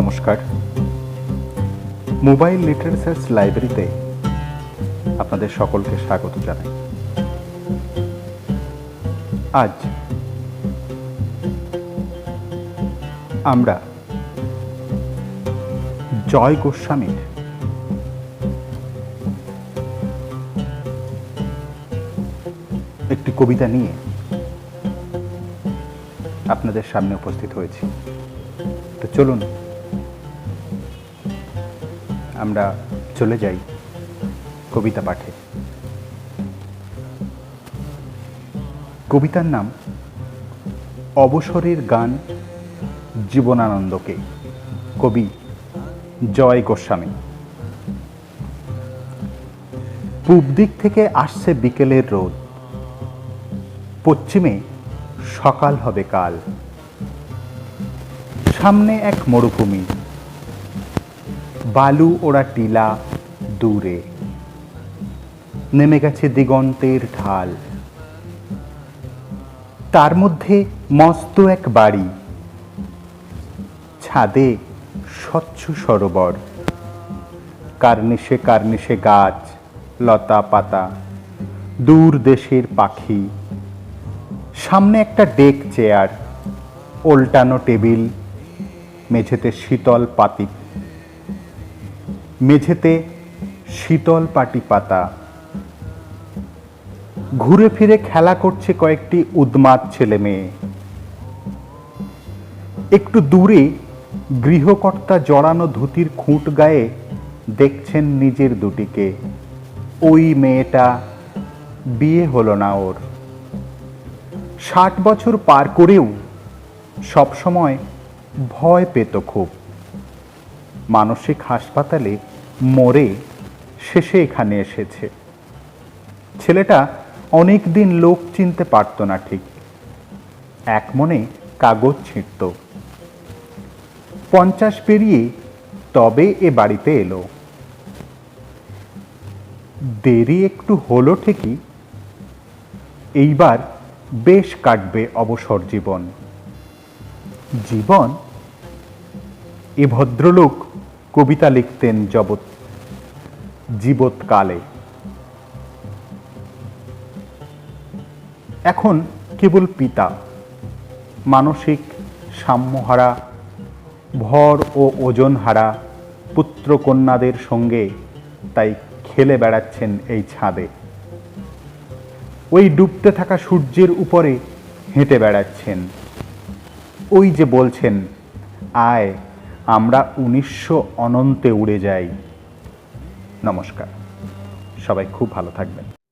নমস্কার। Mobile literatures লাইব্রেরিতে আপনাদের সকলকে স্বাগত জানাই। আজ আমরা জয় গোস্বামীর একটি কবিতা নিয়ে আপনাদের সামনে উপস্থিত হয়েছি। তো চলুন আমরা চলে যাই কবিতা পাঠে। কবিতার নাম, অবসরের গান জীবনানন্দকে, কবি জয় গোস্বামী। পূব দিক থেকে আসছে বিকেলের রোদ। পশ্চিমে সকাল হবে কাল। সামনে এক মরুভূমি। বালু ওরা টিলা দূরে। নেমে গেছে দিগন্তের ঢাল। তার মধ্যে মস্ত এক বাড়ি। ছাদে স্বচ্ছ সরোবর। কার্নিশে কার্নিশে গাছ, লতা পাতা, দূর দেশের পাখি। সামনে একটা ডেক চেয়ার, ওল্টানো টেবিল, মেঝেতে শীতল পাতি মেঝেতে শীতল পাটি পাতা। ঘুরে ফিরে খেলা করছে কয়েকটি উদ্মাদ ছেলে মেয়ে। একটু দূরে গৃহকর্তা জড়ানো ধুতির খুঁট গায়ে দেখছেন নিজের দুটিকে। ওই মেয়েটা বিয়ে হলো না ওর। ষাট বছর পার করেও সবসময় ভয় পেত খুব। মানসিক হাসপাতালে মরে শেষে এখানে এসেছে। ছেলেটা অনেক দিন লোক চিনতে পারত না ঠিক। এক মনে কাগজ ছিঁড়ত। পঞ্চাশ পেরিয়ে তবে এ বাড়িতে এলো। দেরি একটু হলো ঠিকই। এইবার বেশ কাটবে অবসর জীবন। জীবন? এ ভদ্রলোক কবিতা লিখতেন জবৎ জীবৎকালে। এখন কেবল পিতা, মানসিক সাম্যহারা, ভর ও ওজনহারা পুত্রকন্যাদের সঙ্গে তাই খেলে বেড়াচ্ছেন এই ছাদে। ওই ডুবতে থাকা সূর্যের উপরে হেঁটে বেড়াচ্ছেন। ওই যে বলছেন, আয় আমরা উনিশশো অনন্তে উড়ে যাই। নমস্কার। সবাই খুব ভালো থাকবেন।